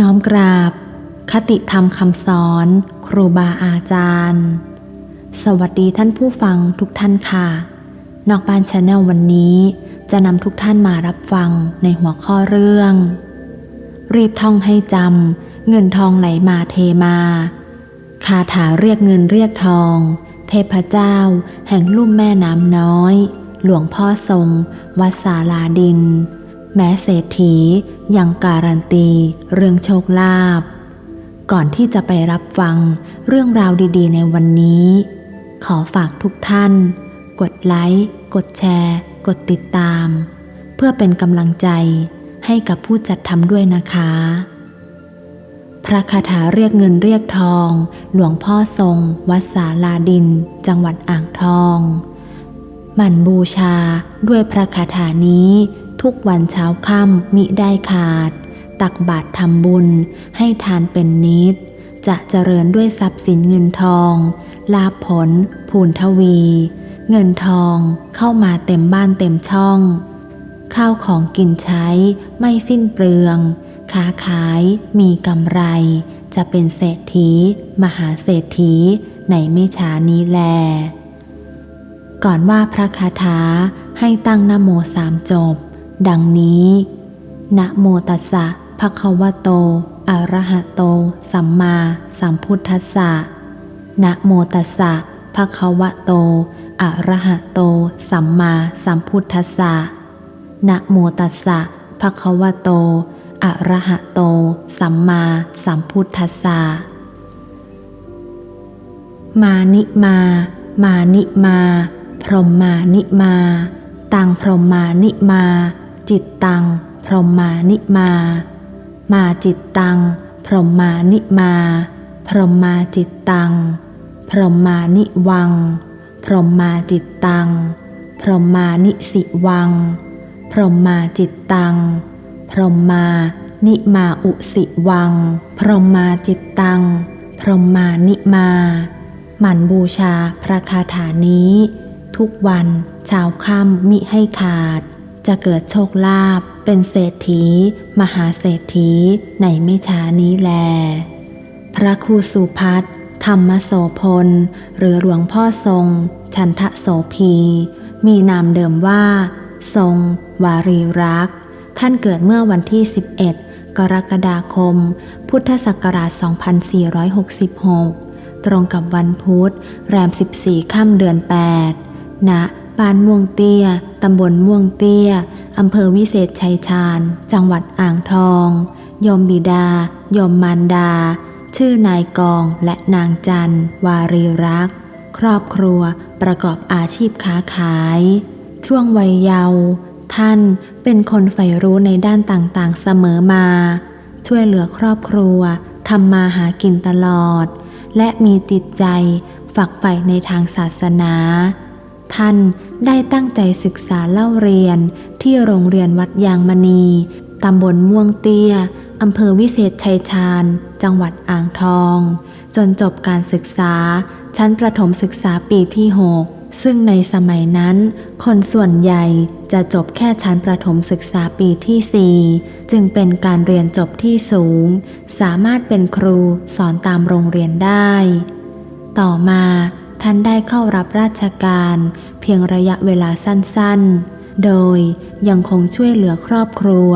น้อมกราบ คติธรรมคำสอน ครูบาอาจารย์ สวัสดีท่านผู้ฟังทุกท่านค่ะ นอกบ้านชาแนลวันนี้จะนำทุกท่านมารับฟังในหัวข้อเรื่อง รีบท่องให้จำเงินทองไหลมาเทมาคาถาเรียกเงินเรียกทอง เทพเจ้า แห่งลุ่มแม่น้ำน้อย หลวงพ่อทรง วัดสาลาดิน แม้เศรษฐี ยังการันตีเรื่องโชคลาภก่อนที่จะไปรับฟังเรื่องราวดีๆ ในวันนี้ ขอฝากทุกท่าน กดไลค์ กดแชร์ กดติดตาม เพื่อเป็นกำลังใจให้กับผู้จัดทำด้วยนะคะ พระคาถาเรียกเงินเรียกทอง หลวงพ่อทรง วัดสาลาดิน จังหวัดอ่างทอง หมั่นบูชาด้วยพระคาถานี้ ทุกวันเช้าค่ำมิได้ขาด ตักบาตรทำบุญให้ทานเป็นนิด จะเจริญด้วยทรัพย์สินเงินทอง ลาภผลภูนทวี เงินทองเข้ามาเต็มบ้านเต็มช่อง ข้าวของกินใช้ไม่สิ้นเปลือง ค้าขายมีกำไร จะเป็นเศรษฐี มหาเศรษฐีในไม่ช้านี้แล ก่อนว่าพระคาถาให้ตั้งนโมสามจบ ดังนี้ นะโมตัสสะภะคะวะโต อะระหะโต สัมมาสัมพุทธัสสะ นะโมตัสสะภะคะวะโต อะระหะโต สัมมาสัมพุทธัสสะ นะโมตัสสะภะคะวะโต อะระหะโต สัมมาสัมพุทธัสสะ มานิมา มานิมา พรหมานิมา ตังพรหมานิมา จิตตัง พรหมานิมา มาจิตตัง พรหมานิมา พรหมาจิตตัง พรหมานิวัง พรหมาจิตตัง พรหมานิสิวัง พรหมาจิตตัง พรหมานิมาอุสิวัง พรหมาจิตตัง พรหมานิมา หมั่นบูชาพระคาถานี้ ทุกวันเช้าค่ำมิให้ขาด จะเกิดโชคลาภเป็นเศรษฐี มหาเศรษฐีในไม่ช้านี้แล พระครูสุพัฒน์ธรรมโสพล หรือหลวงพ่อทรง ชันทะโสพี มีนามเดิมว่า ทรง วารีรัก ท่านเกิดเมื่อวันที่ 11 กรกฎาคม พุทธศักราช 2466 ตรงกับวันพุธ แรม 14 ค่ำเดือน 8 ณ บ้านม่วงเตี้ย ตำบลม่วงเตี้ย อำเภอวิเศษชัยชาญ จังหวัดอ่างทองยมบิดายมมารดา ชื่อนายกองและนางจันวารีรัก ครอบครัวประกอบอาชีพค้าขาย ช่วงวัยเยาว์ท่านเป็นคนใฝ่รู้ในด้านต่างๆเสมอมา ช่วยเหลือครอบครัวทำมาหากินตลอด และมีจิตใจฝักใฝ่ในทางศาสนา ท่าน ได้ตั้งใจศึกษาเล่าเรียนที่โรงเรียนวัดยางมณี ตำบลม่วงเตี้ย อำเภอวิเศษชัยชาญ จังหวัดอ่างทอง จนจบการศึกษา ชั้นประถมศึกษาปีที่6ซึ่งในสมัยนั้น คนส่วนใหญ่จะจบแค่ชั้นประถมศึกษาปีที่ 4 จึงเป็นการเรียนจบที่สูง สามารถเป็นครูสอนตามโรงเรียนได้ ต่อมาท่านได้เข้ารับราชการ พียงระยะเวลาสั้นๆ โดยยังคงช่วยเหลือครอบครัว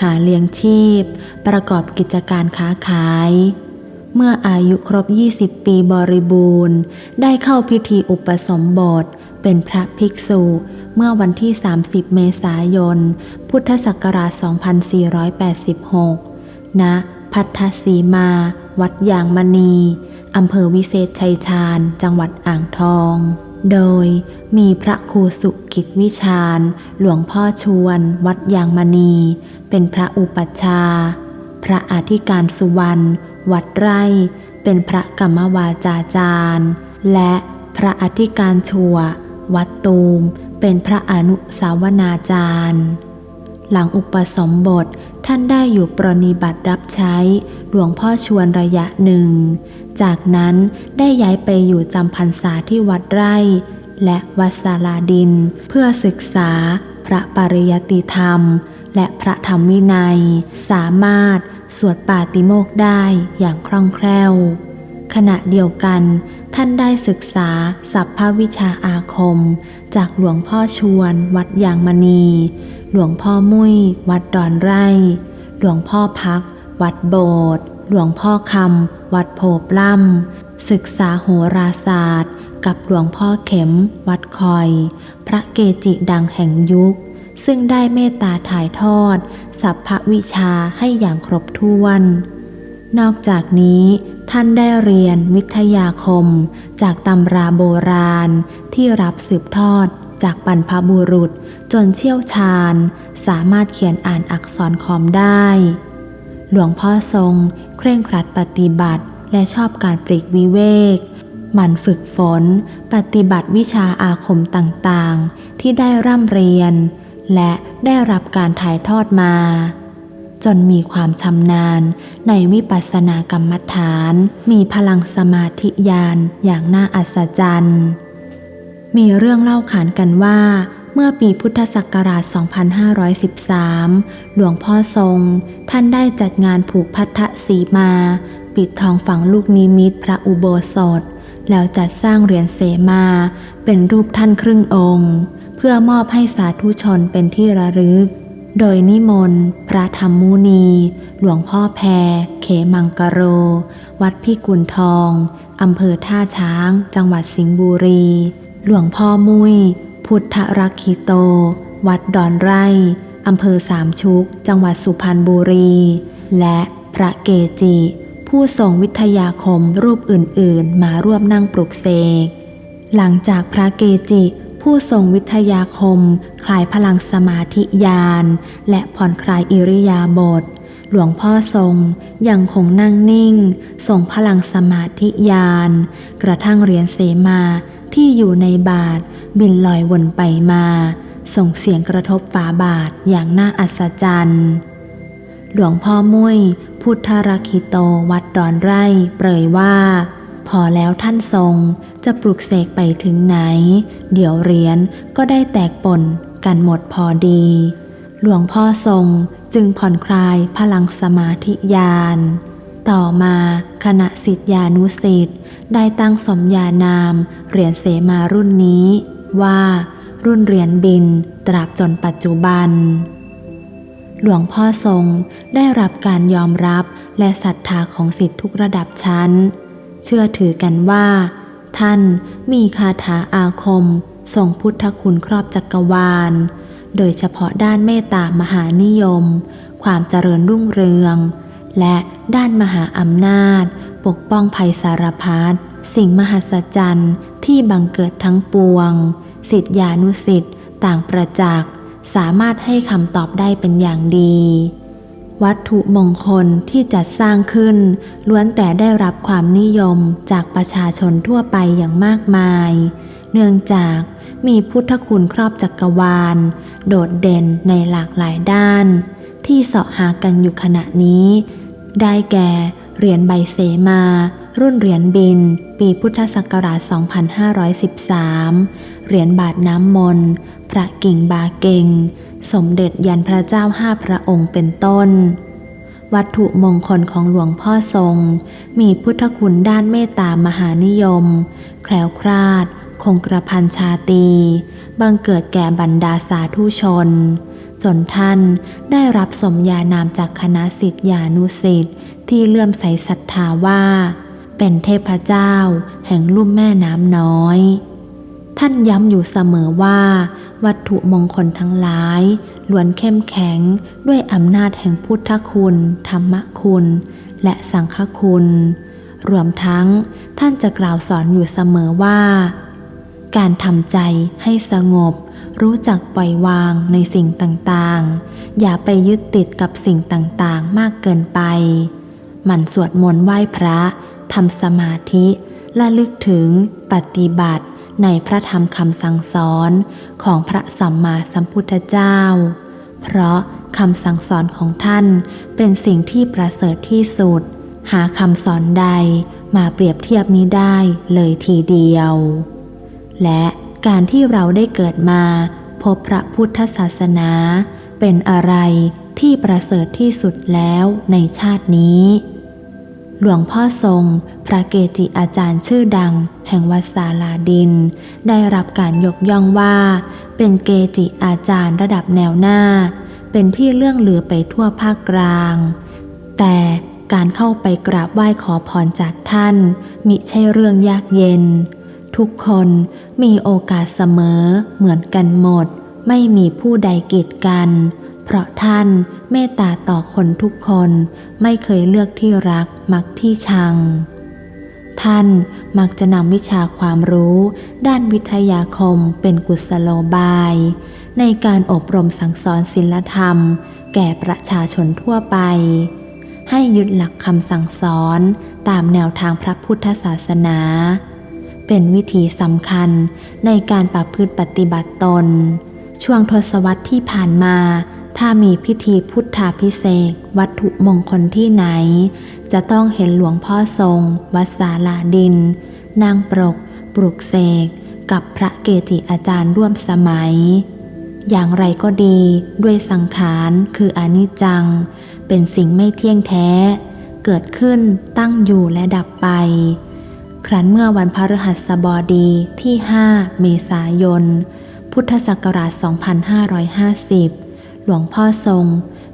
หาเลี้ยงชีพ ประกอบกิจการค้าขาย เมื่ออายุครบ 20 ปีบริบูรณ์ ได้เข้าพิธีอุปสมบท เป็นพระภิกษุเมื่อวันที่ 30 เมษายน พุทธศักราช 2486 ณ พัทธสีมา วัดยางมณี อำเภอวิเศษชัยชาญ จังหวัดอ่างทอง โดยมีพระครูสุกิจวิชาญ หลวงพ่อชวน วัดยางมณี เป็นพระอุปัชฌาย์พระอธิการสุวรรณ วัดไร่ เป็นพระกรรมวาจาจารย์ และพระอธิการชัว วัดตูม เป็นพระอนุสาวนาจารย์ หลังอุปสมบท ท่านได้อยู่ปรนิบัติรับใช้หลวงพ่อชวนระยะหนึ่ง จากนั้นได้ย้ายไปอยู่จำพรรษาที่วัดไร่ และวัดสาลาดิน เพื่อศึกษาพระปริยติธรรม และพระธรรมวินัย สามารถสวดปาติโมกได้อย่างคล่องแคล่ว ขณะเดียวกัน ท่านได้ศึกษาสัพพวิชาอาคม จากหลวงพ่อชวนวัดยางมณี หลวงพ่อมุ้ย วัดดอนไร่ หลวงพ่อพัก วัดโบสถ์หลวงพ่อคำ วัดโพปล่ำศึกษาโหราศาสตร์ กับหลวงพ่อเข็ม วัดคอย พระเกจิดังแห่งยุค ซึ่งได้เมตตาถ่ายทอด สัพพวิชาให้อย่างครบถ้วน นอกจากนี้ท่านได้เรียนวิทยาคม จากตำราโบราณที่รับสืบทอด จากบรรพบุรุษจนเชี่ยวชาญ สามารถเขียนอ่านอักษรคอมได้ หลวงพ่อทรง เคร่งครัดปฏิบัติและชอบการปลีกวิเวก หมั่นฝึกฝน ปฏิบัติวิชาอาคมต่างๆ ที่ได้ร่ำเรียน และได้รับการถ่ายทอดมา จนมีความชำนาญในวิปัสสนากรรมฐาน มีพลังสมาธิญาณอย่างน่าอัศจรรย์ มีเรื่องเล่าขานกันว่า เมื่อปีพุทธศักราช 2513 หลวงพ่อทรง ท่านได้จัดงานผูกพัทธสีมา ปิดทองฝังลูกนิมิตพระอุโบสถ แล้วจัดสร้างเหรียญเสมา เป็นรูปท่านครึ่งองค์ เพื่อมอบให้สาธุชนเป็นที่ระลึก โดยนิมนต์ พระธรรมมุนี หลวงพ่อแพร เขมังกโร วัดพิกุลทองอำเภอท่าช้าง จังหวัดสิงห์บุรี หลวงพ่อมุย พุทธรักขิโต วัดดอนไร่อำเภอสามชุก จังหวัดสุพรรณบุรี และพระเกจิ ผู้ทรงวิทยาคมรูปอื่นๆ มาร่วมนั่งปลุกเสก หลังจากพระเกจิ ผู้ทรงวิทยาคม คลายพลังสมาธิญาณ และผ่อนคลายอิริยาบถหลวงพ่อทรงยังคงนั่งนิ่งทรงพลังสมาธิญาณ กระทั่งเหรียญเสมา ที่อยู่ในบาทบินลอยวนไปมา ส่งเสียงกระทบฝาบาทอย่างน่าอัศจรรย์ หลวงพ่อมุ้ยพุทธรักิโตวัดดอนไร่ เปรยว่า พอแล้วท่านทรงจะปลุกเสกไปถึงไหน เดี๋ยวเหรียญก็ได้แตกป่นกันหมดพอดี หลวงพ่อทรงจึงผ่อนคลายพลังสมาธิญาณ ต่อมาคณะสิทธิานุสิทธิ์ได้ตั้งสมญานามเหรียญเสมารุ่นนี้ ว่า รุ่นเหรียญบินตราบจนปัจจุบัน หลวงพ่อทรงได้รับการยอมรับและศรัทธาของสิทธิทุกระดับชั้น เชื่อถือกันว่า ท่านมีคาถาอาคมทรงพุทธคุณครอบจักรวาล โดยเฉพาะด้านเมตตามหานิยม ความเจริญรุ่งเรือง และด้านมหาอำนาจ ปกป้องภัยสารพัดสิ่งมหัศจรรย์ที่บังเกิดทั้งปวง สิทธิานุสิทธิ์ต่างประจักษ์สามารถให้คำตอบได้เป็นอย่างดี วัตถุมงคลที่จัดสร้างขึ้น ล้วนแต่ได้รับความนิยมจากประชาชนทั่วไปอย่างมากมาย เนื่องจากมีพุทธคุณครอบจักรวาล โดดเด่นในหลากหลายด้าน ที่เสาะหากันอยู่ขณะนี้ ได้แก่เหรียญใบเสมา รุ่นเหรียญบิน ปีพุทธศักราช 2513 เหรียญบาทน้ำมนต์พระกิ่งบาเกงสมเด็จยันพระเจ้าห้าพระองค์เป็นต้น วัตถุมงคลของหลวงพ่อทรง มีพุทธคุณด้านเมตตามหานิยม แคล้วคลาด คงกระพันชาตี บังเกิดแก่บรรดาสาธุชน จนท่านได้รับสมญานามจากคณะสิทธิานุสิทธิ์ที่เลื่อมใสศรัทธาว่า เป็นเทพเจ้าแห่งลุ่มแม่น้ำน้อย ท่านย้ำอยู่เสมอว่า วัตถุมงคลทั้งหลายล้วนเข้มแข็งด้วยอำนาจแห่งพุทธคุณ ธรรมคุณ และสังฆคุณ รวมทั้งท่านจะกล่าวสอนอยู่เสมอว่า การทำใจให้สงบ รู้จักปล่อยวางในสิ่งต่างๆ อย่าไปยึดติดกับสิ่งต่างๆ มากเกินไป หมั่นสวดมนต์ไหว้พระทำสมาธิและลึกถึงปฏิบัติในพระธรรมคำสั่งสอนของพระสัมมาสัมพุทธเจ้า เพราะคำสั่งสอนของท่านเป็นสิ่งที่ประเสริฐที่สุด หาคำสอนใดมาเปรียบเทียบมิได้เลยทีเดียว และ การที่เราได้เกิดมา พบพระพุทธศาสนา เป็นอะไรที่ประเสริฐที่สุดแล้วในชาตินี้ หลวงพ่อทรง พระเกจิอาจารย์ชื่อดัง แห่งวัดสาลาดิน ได้รับการยกย่องว่า เป็นเกจิอาจารย์ระดับแนวหน้า เป็นที่เลื่องลือไปทั่วภาคกลาง แต่การเข้าไปกราบไหว้ขอพรจากท่าน มิใช่เรื่องยากเย็น ทุกคนมีโอกาสเสมอเหมือนกันหมด ไม่มีผู้ใดกีดกัน เพราะท่านเมตตาต่อคนทุกคนไม่เคยเลือกที่รักมักที่ชัง ท่านมักจะนำวิชาความรู้ ด้านวิทยาคมเป็นกุศโลบาย ในการอบรมสั่งสอนศิลธรรม แก่ประชาชนทั่วไป ให้ยึดหลักคำสั่งสอนตามแนวทางพระพุทธศาสนา เป็นวิธีสำคัญในการประพฤติปฏิบัติตน ช่วงทศวรรษที่ผ่านมา ถ้ามีพิธีพุทธาพิเศษวัตถุมงคลที่ไหน จะต้องเห็นหลวงพ่อทรง วัดสาลาดิน นางปรก ปลุกเสก กับพระเกจิอาจารย์ร่วมสมัย อย่างไรก็ดีด้วยสังขารคืออนิจจัง เป็นสิ่งไม่เที่ยงแท้ เกิดขึ้นตั้งอยู่และดับไป ครั้นเมื่อวันพฤหัสบดีที่ 5 เมษายน พุทธศักราช 2550 หลวงพ่อทรง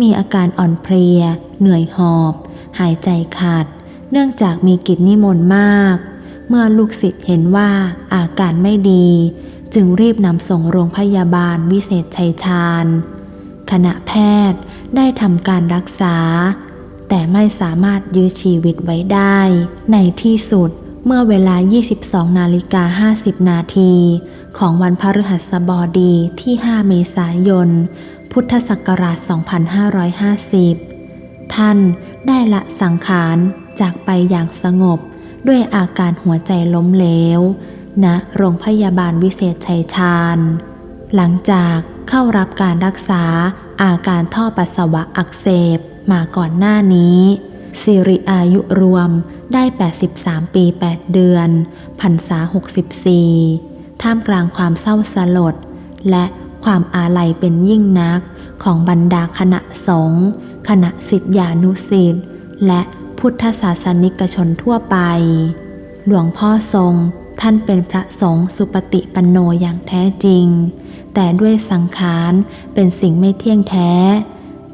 มีอาการอ่อนเพลีย เหนื่อยหอบ หายใจขาด เนื่องจากมีกิจนิมนต์มาก เมื่อลูกศิษย์เห็นว่าอาการไม่ดี จึงรีบนำส่งโรงพยาบาลวิเศษชัยชาญ คณะแพทย์ได้ทำการรักษา แต่ไม่สามารถยื้อชีวิตไว้ได้ ในที่สุด เมื่อเวลา 22 นาฬิกา 50 นาที ของวันพฤหัสบดีที่ 5 เมษายน พุทธศักราช 2550 ท่านได้ละสังขารจากไปอย่างสงบด้วยอาการหัวใจล้มเหลวณโรงพยาบาลวิเศษชัยชาญ หลังจากเข้ารับการรักษาอาการท่อปัสสาวะอักเสบมาก่อนหน้านี้สิริอายุรวม ได้ 83 ปี 8 เดือนพรรษา 64 ท่ามกลางความเศร้าสลด และความอาลัยเป็นยิ่งนักของบรรดาคณะสงฆ์คณะสิทธานุสิทธิ์และพุทธศาสนิกชนทั่วไป หลวงพ่อทรงท่านเป็นพระสงฆ์สุปฏิปันโนอย่างแท้จริง แต่ด้วยสังขารเป็นสิ่งไม่เที่ยงแท้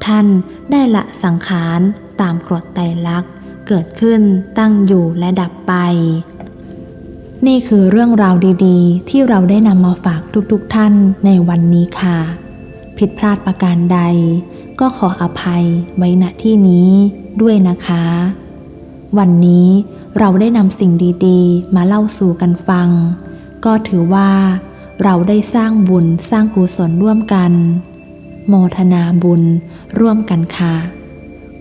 ท่านได้ละสังขารตามกฎไตรลักษณ์ เกิดขึ้นตั้งอยู่และดับไป นี่คือเรื่องราวดีๆ ที่เราได้นำมาฝากทุกๆทท่านในวันนี้ค่ะ ผิดพลาดประการใด ก็ขออภัยไว้ณที่นี้ด้วยนะคะ วันนี้เราได้นำสิ่งดีๆ มาเล่าสู่กันฟัง ก็ถือว่าเราได้สร้างบุญสร้างกุศลร่วมกัน โมทนาบุญร่วมกันค่ะ